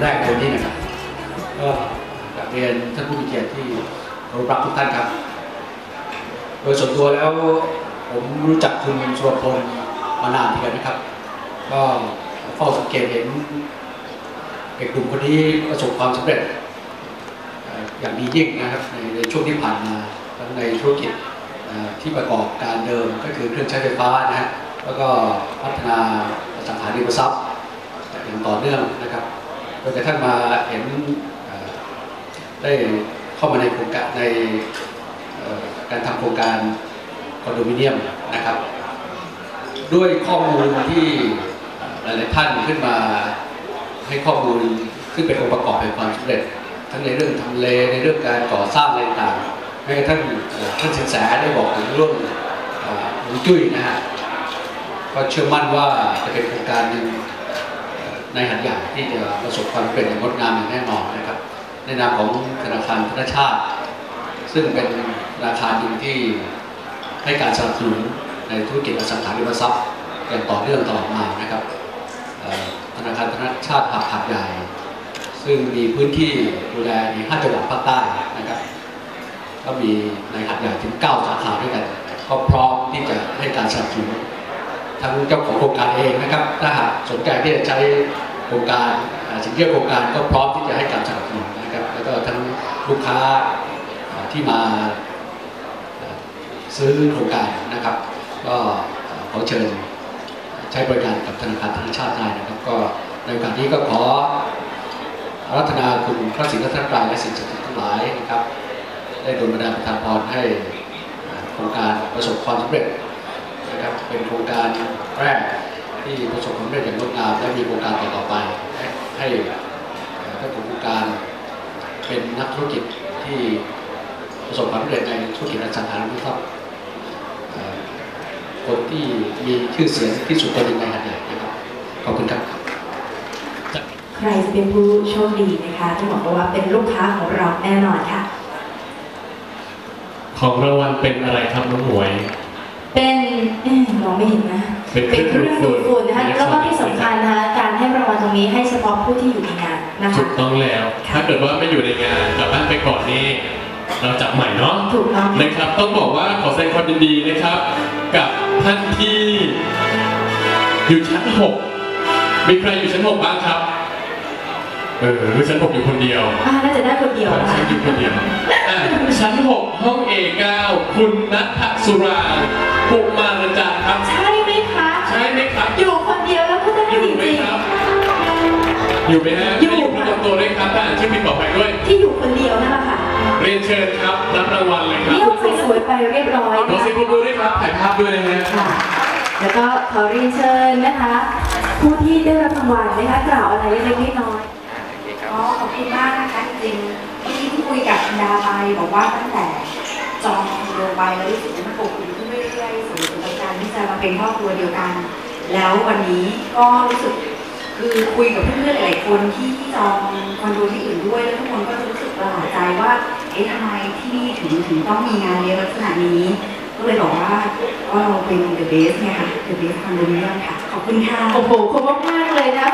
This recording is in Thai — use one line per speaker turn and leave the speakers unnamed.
แรกคนนี้นะครับ ก็กลับเรียนท่านผู้มีเกียรติที่เคารพรักทุกท่านครับ โดยส่วนตัวแล้วผมรู้จักคุณสุรพลมานานทีเดียวนะครับ ก็เฝ้าสังเกตเห็นเด็กกลุ่มคนนี้ประสบความสำเร็จ อย่างดียิ่งนะครับในช่วงที่ผ่านมาทั้งในธุรกิจที่ประกอบการเดิมก็คือเครื่องใช้ไฟฟ้านะฮะแล้วก็พัฒนาสังหาริมทรัพย์อย่างต่อเนื่องนะครับ จนกระทั่งมาเห็นได้เข้ามาในโครงการในการทำโครงการคอนโดมิเนียมนะครับ ด้วยข้อมูลที่หลายๆท่านขึ้นมาให้ข้อมูลซึ่งเป็นองค์ประกอบแห่งความสำเร็จ ทั้งในเรื่องทำเลในเรื่องการก่อสร้างอะไรต่างๆให้ท่านท่านสินแสได้บอกถึงเรื่องเอ่อฮวงจุ้ยนะฮะก็เชื่อมั่นว่าจะเป็นโครงการหนึ่ง ในหันใหญ่ที่จะประสบความสำเร็จอย่างงดงามอย่างแน่นอนนะครับ ในนามของธนาคารธนชาติ ซึ่งเป็นธนาคารหนึ่งที่ให้การสนับสนุนในธุรกิจอสังหาริมทรัพย์อย่างต่อเนื่องตลอดมานะครับธนาคารธนชาติหาดหาดใหญ่ ซึ่งมีพื้นที่ดูแลใน5จังหวัดภาคใต้นะครับ ก็มีในหาดใหญ่ถึง 9 สาขาด้วยกัน ก็พร้อมที่จะให้การสนับสนุน ทั้งเจ้าของโครงการเองนะครับ ถ้าหากสนใจที่จะใช้โครงการสินเชื่อโครงการก็พร้อมที่จะให้การสนับสนุนนะครับ แล้วก็ทั้งลูกค้าที่มาซื้อโครงการนะครับ ก็ขอเชิญใช้บริการกับธนาคารธนชาติได้นะครับ ก็ในโอกาสนี้ก็ขออารัธนาคุณพระศรีรัตนตรัยและสิ่งศักดิ์สิทธิ์ทั้งหลายนะครับ ได้ดลบันดาลประทานพรให้โครงการประสบความสำเร็จ นะครับเป็นโครงการแรกที่ประสบความสำเร็จอย่างงดงามและมีโครงการต่อๆไป ให้ให้อ่าท่านผู้โครงการเป็นนักธุรกิจที่ประสบความสำเร็จในธุรกิจอสังหาริมทรัพย์อ่าคนที่มีชื่อเสียงที่สุดคนหนึ่งในหัดใหญ่นะครับขอบคุณครับ
ใครจะเป็นผู้โชคดีนะคะต้องบอกว่าเป็นลูกค้าของเราแน่นอนค่ะ
ของรางวัลเป็นอะไรครับน้องหมวย
เป็นเอ๊ะมองไม่เห็นนะ
เป็นเครื่อง
เครื่องดูดฝุ่นนะคะ
ดูดฝุ่น
แล้วก็ที่สำคัญนะคะการให้รางวัลตรงนี้ให้เฉพาะผู้ที่อยู่ในงานนะ
ถู
คะ
กต้องแล้ว
ค่ะ
ถ้าเกิดว่าไม่อยู่ในงานกลับบ้านไปก่อนนี่เราจับใหม่เนาะ
ถูกต้อง
นะครับ ต้องบอกว่าขอแสดงความยินดีนะครับ กับท่านที่อยู่ชั้น 6 มีใครอยู่ชั้น 6 บ้างครับ เออชั้น6อยู่คนเดียว
อ่าน่าจะได้คนเดียวนะ
ชั้นอยู่คนเดียวอะชั้น6ห้อง A9 คุณนัทสุราปุมารจันทร์ครับ
ใช่ไหมคะ
ใช่ไหมครับ
อยู่คนเดียวแล้วก็ได้
อยู่
จ
ไหม
ริง
ครับ อยู่ไหมฮะ
อยู่
ไม่อยู่ประจำตัวด้วยครับถ้าอ่านชื่อผิดบอกไปด้วย
ๆที่อยู่คนเดียวนั่นแหละค่ะ
เรียนเชิญครับ รับรางวัลเลยครับ
เยี่ยมสวยๆไปเรียบร้อย
ขอเสียงปรบมือด้วยครับถ่ายภาพด้วยนะฮะ
ค่ะแล้วก็ขอเรียนเชิญนะคะ ผู้ที่ได้รับรางวัลนะคะกล่าวอะไรเล็กๆน้อยๆ
อ๋อขอบ คุณมากนะคะจริงที่ที่คุยกับดาไปบอกว่าตั้งแต่จองคอนโดไปแล้วรู้สึกว่ามันอบอุ่นขึ้นเรื่อยๆส่งถึงการที่จะมาเป็นครอบครัวเดียวกัน แล้ววันนี้ก็รู้สึกคือคุยกับเพื่อนๆหลายคนที่จองคอนโดที่อื่นด้วยแล้วทุกคนก็จะรู้สึกประหลาดใจว่าเอ๊ะทำไมที่นี่ถึงถึงต้องมีงานเลี้ยงลักษณะนี้ ก็เลยบอกว่าก็เราเป็น the best เนี่ยค่ะ the best คอนโดมิเนียมค่ะ ขอบคุณค่ะ
โอ้โหขอบคุณมากเลยนะ